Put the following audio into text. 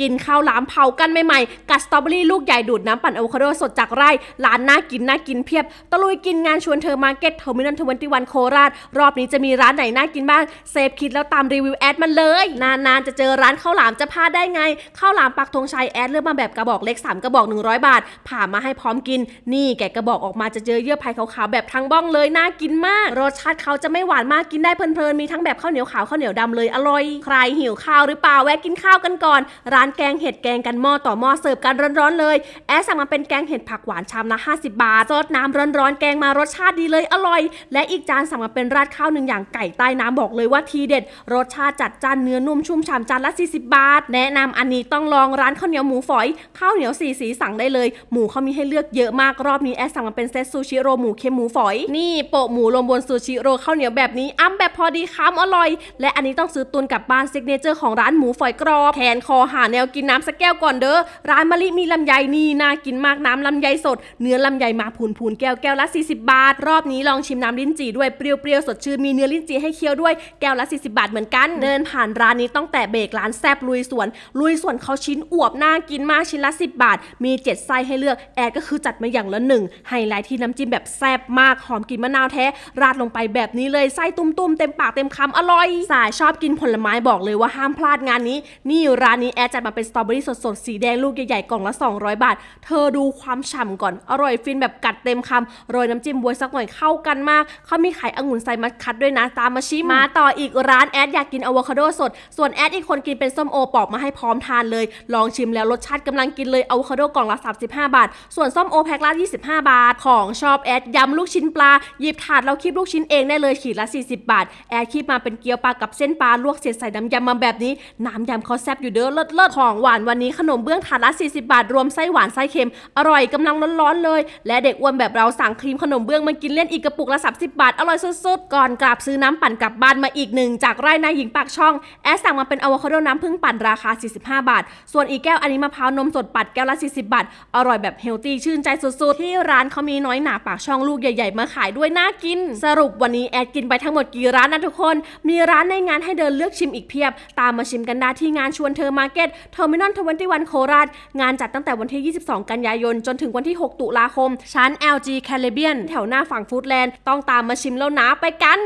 กินข้าวหลามเผากันใหม่ๆ กัดสตรอเบอรี่ลูกใหญ่ดูดน้ำปั่นอะโวคาโดสดจากไร่ ร้านน่ากินน่ากินเพียบ ตะลุยกินงานชวนเธอมาร์เก็ตเทอร์มินอลทเวนตี้วันโคราช รอบนี้จะมีร้านไหนน่ากินบ้าง เซฟคิดแล้วตามรีวิวแอดมันเลย นานๆ จะเจอร้านข้าวหลามจะพลาดได้ไง ข้าวหลามปักธงชัยแอดเลือกมาแบบกระบอกเล็ก 3 กระบอก 100 บาท ผ่ามาให้พร้อมกิน นี่แกะกระบอกออกมาจะเจอเยื่อไผ่ขาวๆแบบทั้งบ้องเลยน่ากินมาก รสชาติเขาจะไม่หวานมากกินได้เพลินๆมีทั้งแบบข้าวเหนียวขาวข้าวเหนียวดำเลยอร่อย ใครหิวข้าวหรือเปล่าแวะกินข้าวกันก่อนร้านแกงเห็ดแกงกันหม้อต่อหม้อเสิร์ฟกันร้อนๆเลย แอสั่งมาเป็นแกงเห็ดผักหวานชามละ50 บาทซดน้ำร้อนๆแกงมารสชาติดีเลยอร่อย และอีกจานสั่งมาเป็นราดข้าวหนึ่งอย่างไก่ใต้น้ำบอกเลยว่าทีเด็ด รสชาติจัดจ้านเนื้อนุ่มชุ่มฉ่ำจานละ 40 บาท แนะนำอันนี้ต้องลองร้านข้าวเหนียวหมูฝอยข้าวเหนียวสีสีสั่งได้เลย หมูเขามีให้เลือกเยอะมากรอบนี้แอสั่งมาเป็นเซตซูชิโรหมูเค็มหมูฝอยนี่โปะหมูรวมบนซูชิโรข้าวเหนียวแบบนี้อ้ำแบบพอดีคำอร่อย และอันนี้ต้องซื้อตุนกลับบ้านซิกเนเจอร์ของร้านหมูฝอยกรอบแทนคอหาแนวกินน้ำสักแก้วก่อนเด้อ ร้านมะลิมีลำไยนี่น่ากินมากน้ำลำไยสด เนื้อลำไยมาพูนพูนๆแก้วแก้วละ 40 บาท รอบนี้ลองชิมน้ำลิ้นจี่ด้วยเปรี้ยวๆสดชื่นมีเนื้อลิ้นจี่ให้เคี้ยวด้วยแก้วละ 40 บาทเหมือนกัน เดินผ่านร้านนี้ต้องแตะเบรกร้านแซบลุยสวน ลุยสวนเขาชิ้นอวบน่ากินมากชิ้นละ 10 บาท มี 7 ไส้ให้เลือกแอดก็คือจัดมาอย่างละหนึ่งไฮไลท์ที่น้ำจิ้มแบบแซบมากหอมกลิ่นมะนาวแท้ ราดลงไปแบบนี้เลยไส้ตุ้มๆเต็มปากเต็มคำอร่อย สายชอบกินผลไม้บอกเลยว่าห้ามพลาดงานนี้ นี่ร้านนี้แอดจัดมาเป็นสตรอเบอรี่สดๆ สีแดงลูกใหญ่ๆ กล่องละ 200 บาท เธอดูความฉ่ำก่อน อร่อยฟินแบบกัดเต็มคำโรยน้ำจิ้มบวยสักหน่อยเข้ากันมาก เขามีขายองุ่นไซมัสคัดด้วยนะ ตามมาชิม มาต่ออีกร้านแอดอยากกินอะโวคาโดสด ส่วนแอดอีกคนกินเป็นส้มโอปอกมาให้พร้อมทานเลย ลองชิมแล้วรสชาติกำลังกินเลยอะโวคาโดกล่องละ 35 บาท ส่วนส้มโอแพ็คละ25 บาท ของชอบแอดยำลูกชิ้นปลาหยิบถาดเราคีบลูกชิ้นเองได้เลยขีดละ 40 บาท แอดคีบมาเป็นเกี๊ยวปลากับเส้นปลาลวกเสร็จใส่น้ำยำมาแบบนี้น้ำยำเขาแซ่บอยู่เด้อเลิศเลิศของหวานวันนี้ขนมเบื้องถาดละ 40 บาท รวมไส้หวานไส้เค็ม อร่อยกำลังร้อนๆเลย และเด็กอ้วนแบบเราสั่งครีมขนมเบื้องมากินเล่นอีกกระปุกละ 30 บาท อร่อยสุดๆ ก่อนกลับซื้อน้ำปั่นกลับบ้านมาอีกหนึ่งจากไร่นายหญิงปากช่อง แอดสั่งมาเป็นอะโวคาโดน้ำผึ้งปั่นราคา 45 บาท ส่วนอีกแก้วอันนี้มะพร้าวนมสดปัดแก้วละ 40 บาท อร่อยแบบเฮลตี้ชื่นใจสุดๆ ที่ร้านเขามีน้อยหนาปากช่องลูกใหญ่ ๆ มาขายด้วยน่ากิน สรุปวันนี้แอดกินไปทั้งหมดกี่ร้านนะทุกคน มีร้านในงานให้เดินเลือกชิมอีกเพียบ ตามมาชิมกันได้ที่งานชวนเธอมาร์เก็ตเทอร์มินอลทเวนตี้วันโคราช งานจัดตั้งแต่วันที่ 22 กันยายน จนถึงวันที่ 6 ตุลาคม ชั้น LG Caribbean แถวหน้าฝั่งฟูดแลนด์ ต้องตามมาชิมแล้วนะไปกัน